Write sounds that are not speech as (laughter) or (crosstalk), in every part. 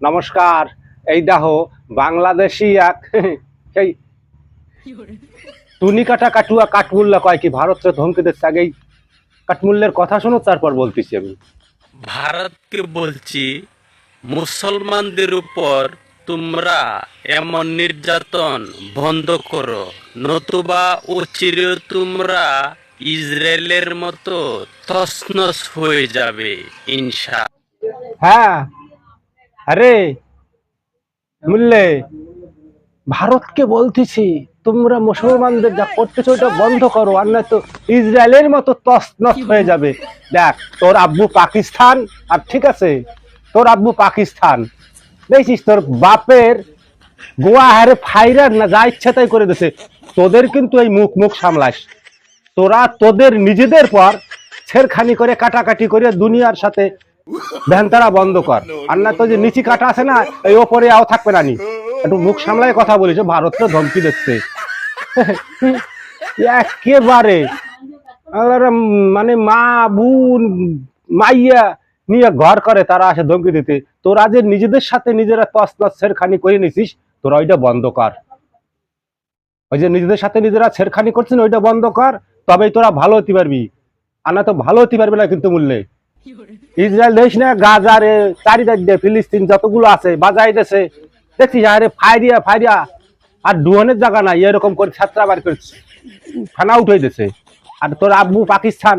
নমস্কার এই দেখো বাংলাদেশি এক সেই টুনি কাটা কাটুয়া কাঠমুল্লা কয় কি ভারতকে ধমকে দিচ্ছে আগেই কাঠমুল্লের কথা শোনো তারপর বলতেছি আমি। ভারতকে বলছি মুসলমানদের উপর তোমরা এমন নির্যাতন বন্ধ করো নতুবা অচিরে তোমরা ইসরায়েলের মতো তসনস হয়ে যাবে ইনশা। হ্যাঁ আরে, মুল্লে, ভারতকে বলতেছি, তোমরা মুসলমানদের যা করতেছো ওটা বন্ধ করো, আর না তো ইসরায়েলের মতো তসনস হয়ে যাবে। দেখ, তোর আব্বু পাকিস্তান, আর ঠিক আছে, তোর আব্বু পাকিস্তান। দেখছিস তোর বাপের গোয়া হারে ফাইরার না, যা ইচ্ছা তাই করে দিছে। তোদের কিন্তু এই মুখ মুখ সামলাস। তোরা তোদের নিজেদের পর ছেড়খানি করে কাটাকাটি করে দুনিয়ার সাথে ভ্যানতারা বন্ধ কর। আর না তো যে নিচি কাটা আছে না, এই ওপরে আও থাকবে না নি একটু মুখ সামলায় কথা বলিস ভারত তো ধমকি দিচ্ছে। (laughs) একেবারে। মানে মা, বোন, মাইয়া নিয়ে ঘর করে, তারা আসে ধমকি দিতে। তোরা যে নিজেদের সাথে নিজেরা তসনস ছেড়খানি করে নিছিস, তোরা ওইটা বন্ধ কর। ওই যে নিজেদের সাথে নিজেরা ছেড়খানি করছিস ওইটা বন্ধ কর, তবেই তোরা ভালো হতে পারবি। আর না তো ভালো হতে পারবি না কিন্তু মূল্যে। ইসরায়েল দেশ না, গাজারে ফিলিস্তিন যতগুলো আছে বাজাই দেশে আরে, ফাইরিয়া ফাইরিয়া। আর ডুহনের জায়গা এরকম করে উঠে আর তোর আব্বু পাকিস্তান,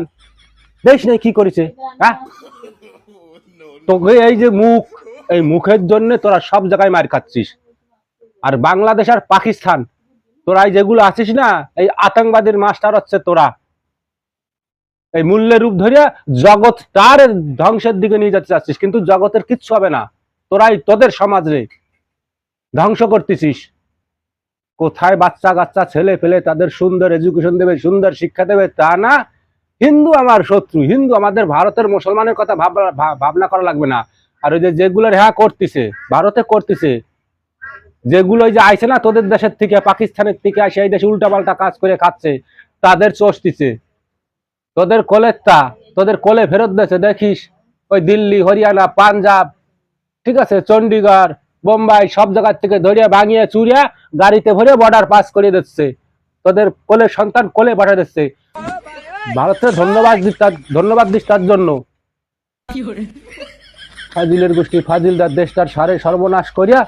দেশ নেই, কি করেছে? হ্যাঁ? তোকে এই যে মুখ, এই মুখের জন্য তোরা সব জায়গায় মার খাচ্ছিস। আর বাংলাদেশ আর পাকিস্তান, তোরা যেগুলো আছিস না, এই আতঙ্কবাদীর মাস্টার হচ্ছে তোরা। এই মূল্যের রূপ ধরিয়া জগৎ তার ধ্বংসের দিকে নিয়ে যেতে চাচ্ছিস কিন্তু জগতের কিচ্ছু হবে না। তোরাই তোদের সমাজ ধ্বংস করতেছিস। কোথায় বাচ্চা কাচ্চা ছেলে ফেলে তাদের সুন্দর এডুকেশন দেবে, সুন্দর শিক্ষা দেবে, তা না। হিন্দু আমার শত্রু, হিন্দু আমাদের ভারতের মুসলমানের কথা ভাবনা ভাবনা করা লাগবে না। আর ওই যে যেগুলোর হ্যাঁ করতেছে, ভারতে করতেছে, যেগুলো যে আইছে না তোদের দেশের থেকে, পাকিস্তানের থেকে আসে এই দেশে উল্টাপাল্টা কাজ করে খাচ্ছে, তাদের চষতিছে তোদের কোলের তা তোদের কোলে ফেরত দিয়েছে দেখিস? ওই দিল্লি হরিয়ানা পাঞ্জাব ঠিক আছে? চণ্ডীগড় বোম্বাই সব জায়গার থেকে ধরিয়া ভাঙিয়ে চুরিয়া গাড়িতে ভরে বর্ডার পাস করে দিচ্ছে। তোদের কোলের সন্তান কোলে পাঠিয়ে দিচ্ছে। ভারতের ধন্যবাদ ধন্যবাদ দিস তার জন্য ফাজিলের গোষ্ঠী ফাজিলদার দেশটার সারে সর্বনাশ করিয়া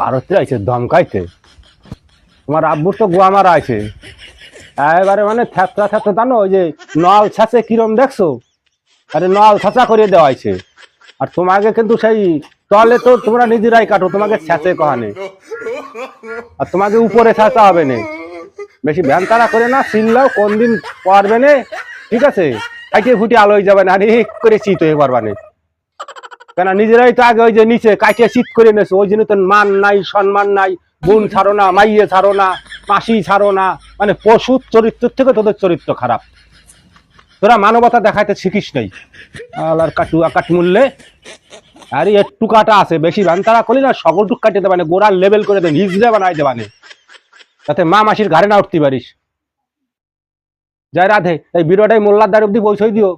ভারতে আইছে দমকাইতে তোমার আব্বুর তো গোয়া মারা আছে এবারে মানে থ্যাপটা থ্যাপটা জানো, ওই যে নল ছাঁচে কিরম দেখছ? আরে নল ছাঁচা করে দেওয়া হয়েছে। আর তোমাকে কিন্তু সেই তলে তো তোমরা নিজেরাই কাটো, তোমাকে ছাঁচে কহানে। আর তোমাকে উপরে ছাঁচা হবে না। বেশি ভ্যান তারা করে না চিনলেও কোন দিন পারবে না, ঠিক আছে? কাটিয়ে ফুটে আলোয় যাবে না, আরে করে চিত হয়ে পারবা না। কেন, নিজেরাই তো আগে ওই যে নিচে কাটিয়ে চিত করে নেছো ওই জন্য তো মান নাই, সম্মান নাই। বোন ছাড়ো না, মাইয়ে ছাড়ো না, মাসি ছাড়ো না মানে পশুর চরিত্র থেকে তোদের চরিত্র খারাপ। তোরা মানবতা দেখাইতে শিখিস নাই। আলার কাটুয়া কাটমূল্যে আরে একটু কাটা আছে, বেশি ভান্তারা করলি না সকলটুক কাটিয়ে দেবানে, গোড়ার লেভেল করে দেন হিজড়ে বানাই দেবানে। তাতে মা মাসির ঘাড়ে না উঠতে পারিস। জয় রাধে, এই ভিডিওটাই মোল্লার দ্বার অব্দি পৌঁছই দিও।